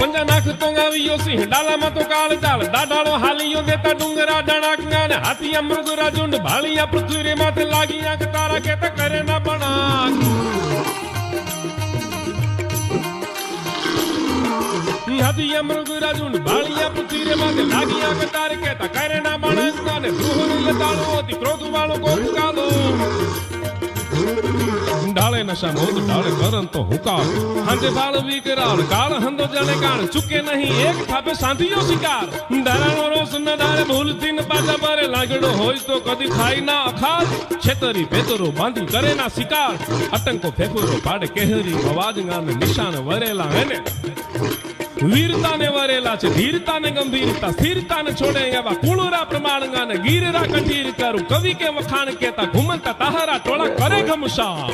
ਪੰਜਾ ਨਖ ਤੋਂਗਾ ਵੀ ਉਸੀ ਹੰਡਾਲਾ ਮਾ ਤੋਂ ਕਾਲ ਝਲਦਾ ਡਾਲੋ ਹਾਲੀਓ ਦੇ ਤਾ ਡੁੰਗਰਾ ਡਾਣਾ ਕੰਗਾਨ ਹਾਥੀ ਅਮਰਗੁਰਾ ਜੁੰਡ ਭਾਲੀਆਂ ਪਥੂਰੇ ਮਾਤੇ ਲਾਗੀਆਂ, ਕਤਾਰਾ ਕੇ ਤਾ ਕਰੇ ਨਾ ਬਣਾ। ਹਦੀਆਂ ਮਰਗੁਰਾ ਜੁੰਡ ਬਾਲੀਆਂ ਪੁੱਤੀਰੇ ਮਾਤੇ ਲਾਗੀਆਂ, ਕਤਾਰ ਕੇ ਤਾ ਕਰੇ ਨਾ ਬਣਾ ਕੰਗਾਨ ਦੂਹਰ ਲਤਾਲੋ ਤੀ ਕ੍ਰੋਧ ਵਾਲੋ ਕੋਲ ਕਾਲੋ ડાળે નશા મોદ ડાળે કરન તો હુકાર. હાંજે બાળ વિકરાળ, કાળ હંદો જાણે કાળ, ચૂકે નહીં, એક થાપે સાંધિયો શિકાર. ડારાનો રોસ ન ડાળે ભૂલથી ન પાછા મારે લાગડો હોય તો કદી ખાઈ ના અખાત છેતરી ભેતરો બાંધી કરે ના શિકાર. અટંકો ફેફરો પાડે કેહરી અવાજ ગામે નિશાન વરેલા હેને વીરતાને વરેલા છે, ધીરતાને ગંભીરતા, સ્થિરતાને છોડે એવા કુળરા પ્રમાણગાને ગીરરા કઠીર કરું, કવિ કે વખાણ કેતા ઘુમતા, તાહારા ટોળા કરે ઘમશા